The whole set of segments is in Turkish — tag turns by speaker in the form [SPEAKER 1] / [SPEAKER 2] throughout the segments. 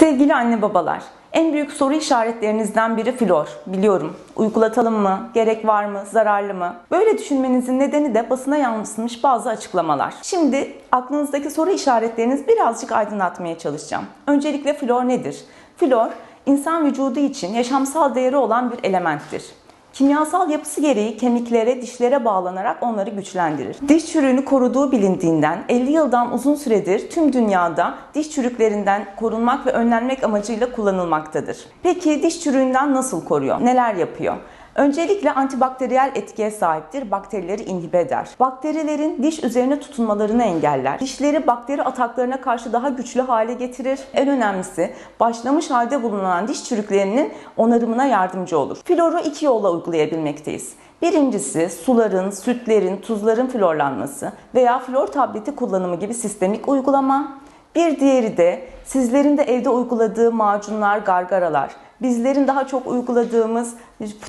[SPEAKER 1] Sevgili anne babalar, en büyük soru işaretlerinizden biri flor. Biliyorum. Uygulatalım mı? Gerek var mı? Zararlı mı? Böyle düşünmenizin nedeni de basına yansımış bazı açıklamalar. Şimdi aklınızdaki soru işaretlerinizi birazcık aydınlatmaya çalışacağım. Öncelikle flor nedir? Flor, insan vücudu için yaşamsal değeri olan bir elementtir. Kimyasal yapısı gereği kemiklere, dişlere bağlanarak onları güçlendirir. Diş çürüğünü koruduğu bilindiğinden 50 yıldan uzun süredir tüm dünyada diş çürüklerinden korunmak ve önlenmek amacıyla kullanılmaktadır. Peki diş çürüğünden nasıl koruyor? Neler yapıyor? Öncelikle antibakteriyel etkiye sahiptir. Bakterileri inhibe eder. Bakterilerin diş üzerine tutunmalarını engeller. Dişleri bakteri ataklarına karşı daha güçlü hale getirir. En önemlisi başlamış halde bulunan diş çürüklerinin onarımına yardımcı olur. Floru iki yolla uygulayabilmekteyiz. Birincisi suların, sütlerin, tuzların florlanması veya flor tableti kullanımı gibi sistemik uygulama. Bir diğeri de sizlerin de evde uyguladığı macunlar, gargaralar, bizlerin daha çok uyguladığımız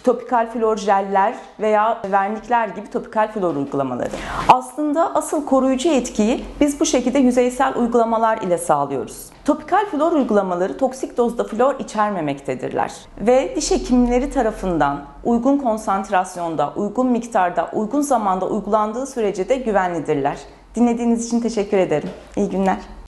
[SPEAKER 1] topikal flor jeller veya vernikler gibi topikal flor uygulamaları. Aslında asıl koruyucu etkiyi biz bu şekilde yüzeysel uygulamalar ile sağlıyoruz. Topikal flor uygulamaları toksik dozda flor içermemektedirler ve diş hekimleri tarafından uygun konsantrasyonda, uygun miktarda, uygun zamanda uygulandığı sürece de güvenlidirler. Dinlediğiniz için teşekkür ederim. İyi günler.